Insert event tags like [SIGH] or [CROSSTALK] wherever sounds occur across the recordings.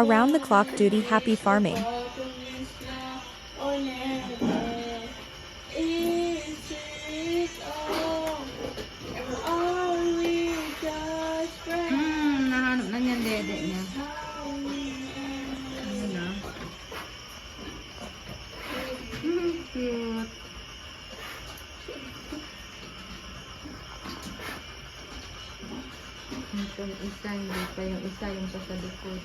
Around the clock duty happy farming. Hmm, nahanap na niya dede niya. Ano? Hmm, cute. Ito yung isa, hindi pa yung isa, yung sa likod.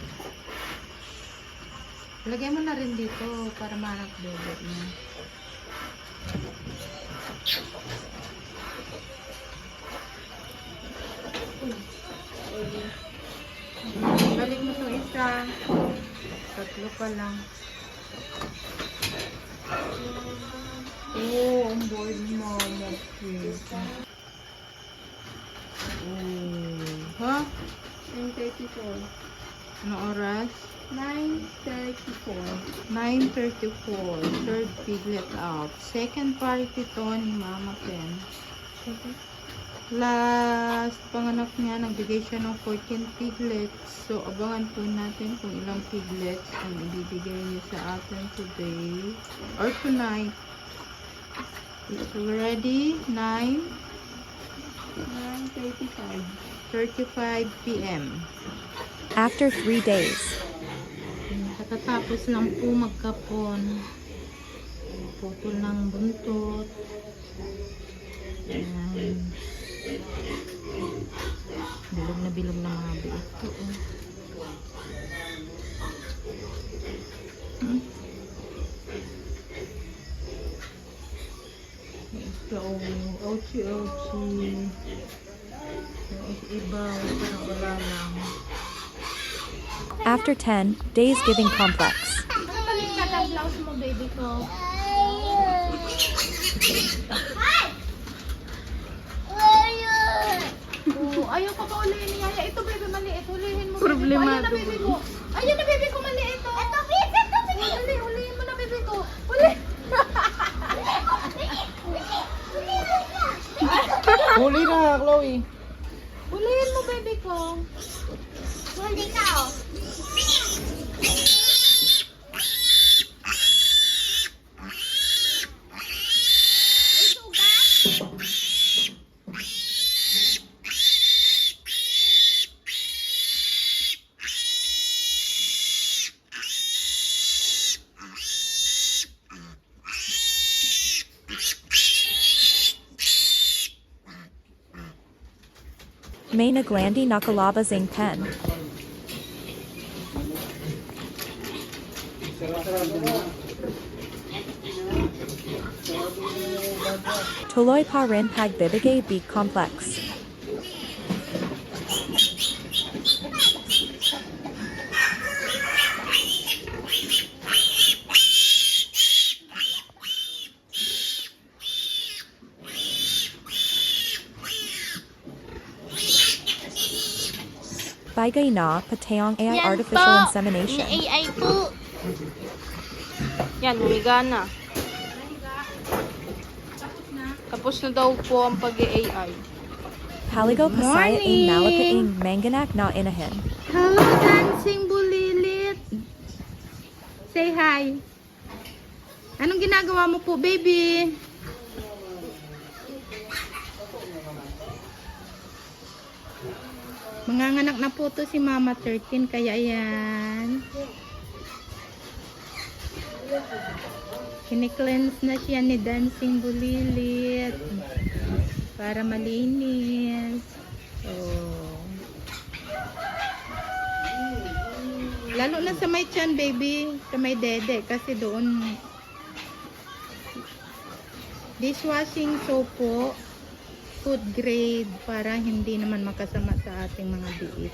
Lagay mo na rin dito para mahanap dede niya. Balik mo itong isa. Tatlo pa lang. Oh, ang board mo. Oh. Ha? 9.34. Ano oras? 9.34. 9.34. Third piglet out. Second party to ni Mama Pen. Last panganak niya, nagbigay siya ng 14 piglets. So, abangan po natin kung ilang piglets ang ibibigay niya sa atin today or tonight. It's already 9 9.35. 35 p.m. After three days. Katatapos lang po magkapon. Putol ng buntot. Ayan. Bilog na bilog na mga biit ko. Oh. Hmm? Ito. Ouchie, ouchie. Iba, parang wala lang. After 10 days giving complex. Ano balik blouse mo, baby ko? Oh, ayaw ka pa ulihin ni Yaya. Ito, baby, maliit. Hulihin mo, baby ko. Ayun na, baby ko. Ayun na, baby ko, maliit. Oh. Ito, baby, ito, baby. Huli, hulihin mo na, baby ko. Huli. Huli na, Chloe. Hulihin mo, baby ko. Huli ka, oh. May sugat? May naglandi nakalaba zing pen. Toloy pa rin hag bibigay big complex. Bagay na pateong AI Yan artificial po. insemination. Ni AI po. Yan, humiga na. Tapos na daw po ang pag-AI. Paligo pasaya Morning. ing malapaing manganak na inahin. Hello, dancing bulilit. Say hi. Anong ginagawa mo po, baby? Manganganak na po to si Mama 13, kaya yan. Kini-cleanse na siya ni Dancing Bulilit. Para malinis. Oh. Lalo na sa may chan, baby. Sa may dede. Kasi doon dishwashing soap po. Food grade para hindi naman makasama sa ating mga biit.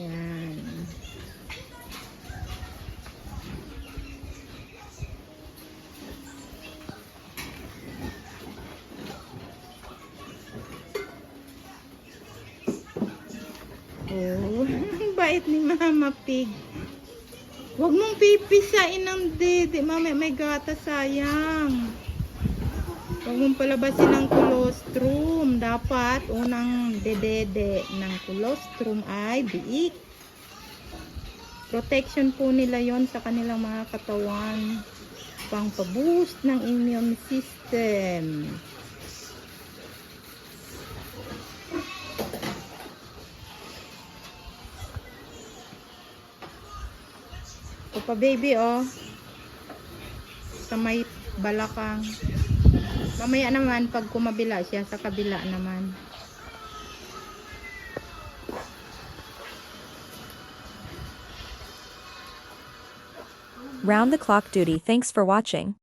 Yan. Oh, [LAUGHS] bait ni Mama Pig. Huwag mong pipisain ng dede. Mama, may gata sayang. Huwag mong palabasin ng colostrum. Dapat unang dedede ng colostrum ay biik. Protection po nila yon sa kanilang mga katawan. Pang boost ng immune system. Ito pa baby oh. Sa may balakang. Mamaya naman pag kumabila siya sa kabila naman. Round the clock duty. Thanks for watching.